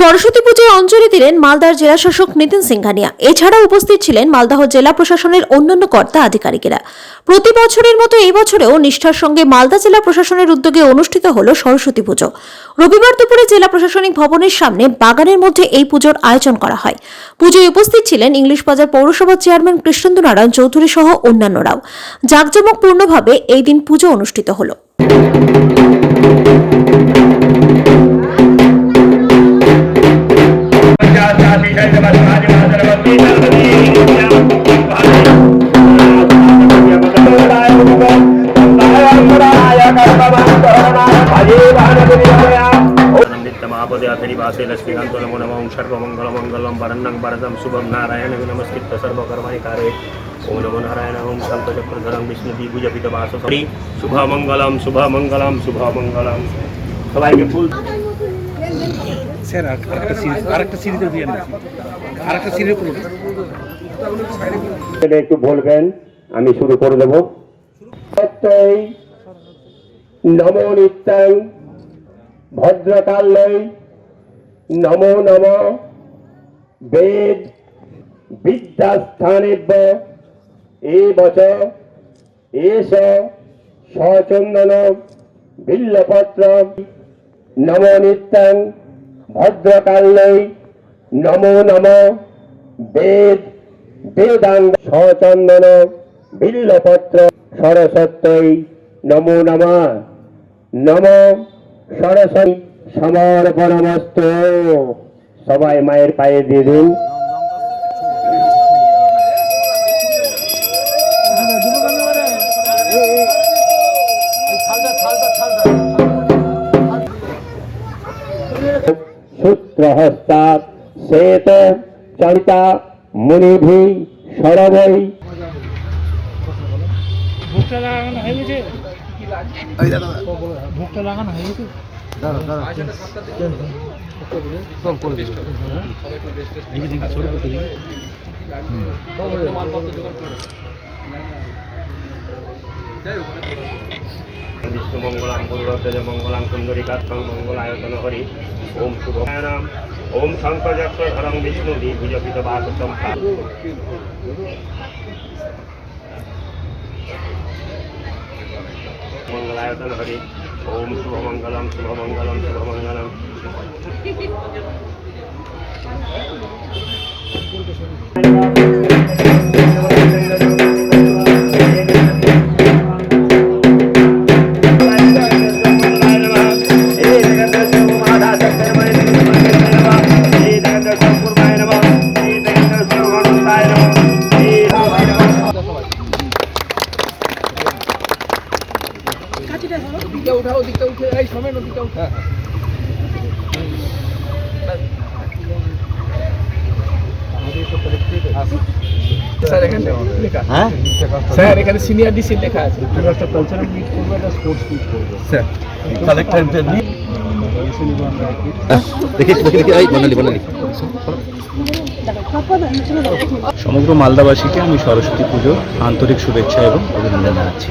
সরস্বতী পুজোয় অঞ্জলি দিলেন মালদার জেলাশাসক নিতিন সিংহানিয়া। এছাড়া উপস্থিত ছিলেন মালদহ জেলা প্রশাসনের অন্যান্য কর্তা আধিকারিকেরা। প্রতি বছরের মতো এই বছরেও নিষ্ঠার সঙ্গে মালদা জেলা প্রশাসনের উদ্যোগে অনুষ্ঠিত হল সরস্বতী পুজো। রবিবার দুপুরে জেলা প্রশাসনিক ভবনের সামনে বাগানের মধ্যে এই পুজোর আয়োজন করা হয়। পুজোয় উপস্থিত ছিলেন ইংলিশ বাজার পৌরসভার চেয়ারম্যান কৃষ্ণেন্দু নারায়ণ চৌধুরী সহ অন্যান্যরাও। জাঁকজমকপূর্ণভাবে এই দিন পুজো অনুষ্ঠিত হলো। नित्यमापदे अथरिवासे लक्ष्मीकान्तो नमो नमः ॐ सर्वमङ्गलमङ्गलं वरन्नं वरदं शुभं नारायण नमस्कृत्य सर्वकर्माणि कारये ॐ नमो नारायण ॐ शङ्खचक्रधरं विष्णुदीभुजपितवाससरि शुभमङ्गलं शुभमङ्गलं शुभमङ्गलं সবাইকে ফুল স্যার আর আরেকটা সিরিজ আরেকটা সিরিজে দিয়ে না আরেকটা সিরিজ করুন একটু বলবেন আমি শুরু করে দেব সত্যই নমো নিত্যাং ভদ্রকাল্যই নমো নম। বেদ বিদ্যাস্থানেভ্য। এ বচ এষ সচন্দন বিল্লপত্র। নম নিত্যাং ভদ্রকাল্যই নমো নম। বেদ বেদাঙ্গ সচন্দন বিল্লপত্র। সরস্বত্যই নমো নম। নম সরস্বতী। সমর্পণমস্ত সবাই মায়ের পায়ে দিয়ে দিন। সূত্রহস্তা শ্বেত চরিতা মুনিভি সরবৈ ভুকটা লাগানো হয়ে গেছে? ভুকটা লাগানো হয়ে গেছে? বিষ্ণু মঙ্গলাম পূর্বতেজ মঙ্গলাম কুন্দরিকাত্মং মঙ্গলায়তন হরি ওম শুভনাম ওম শঙ্কচক্র ধরং বিষ্ণু দ্বিভুজপিত বাসতম মঙ্গলায়তন হরি ওম শুভমঙ্গলম শুভমঙ্গলম শুভমঙ্গলম। Thank উঠাও দিকটা উঠে এই সময় নদীটা উঠা। স্যার এখানে হ্যাঁ। স্যার এখানে সিনিয়র ডিসি লেখা আছে। একটা কালচারাল মিট করব একটা স্পোর্টস মিট করব স্যার কালেক্টর নিয়ে। দেখি দেখি দেখি এই বনালি বনালি সমগ্র মালদাবাসীকে আমি সরস্বতী পুজোর আন্তরিক শুভেচ্ছা এবং অভিনন্দন জানাচ্ছি।